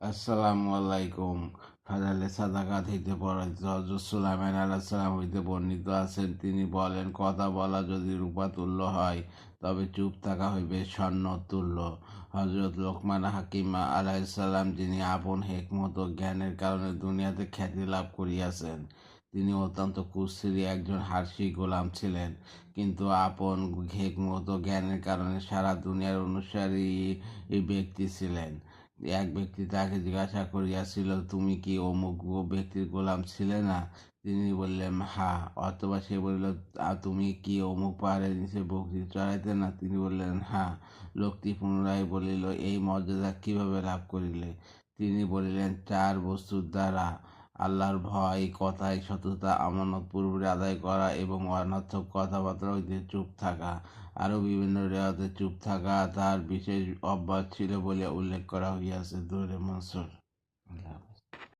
আসসালামু আলাইকুম ফাজালে সাদাকাত হইতে পড়িত হজরত সুলাইমান আলাহ সালাম হইতে বর্ণিত আছেন। তিনি বলেন, কথা বলা যদি রূপা তুল্য হয়, তবে চুপ থাকা হইবে স্বর্ণ তুল্য। হজরত লোকমান হাকিমা আলাইসাল্লাম যিনি আপন হেকমত জ্ঞানের কারণে দুনিয়াতে খ্যাতি লাভ করিয়াছেন, তিনি অত্যন্ত কুশ্রী একজন হার্সি গোলাম ছিলেন। কিন্তু আপন হেকমত জ্ঞানের কারণে সারা দুনিয়ার অনুসারী ব্যক্তি ছিলেন। এক ব্যক্তি তাকে জিজ্ঞাসা করিয়াছিল, তুমি কি অমুক ব্যক্তির গোলাম ছিলে না? তিনি বললেন, হা। অথবা সে বলিল তুমি কি অমুক পাহাড়ের নিচে বক্তি চড়াইতে না? তিনি বললেন, হা। লোকটি পুনরায় বলিল, এই মর্যাদা কীভাবে লাভ করিলে? তিনি বলিলেন, চার বস্তুর দ্বারা। আল্লাহর ভয়, কথায় সততা, আমানত পূর্বে আদায় করা এবং অনার্থক কথাবার্তা হইতে চুপ থাকা আরও বিভিন্ন রেওয়াতে চুপ থাকা তার বিশেষ অভ্যাস ছিল বলে উল্লেখ করা হইয়াছে দৌড়ে মনসুর আল্লাহ।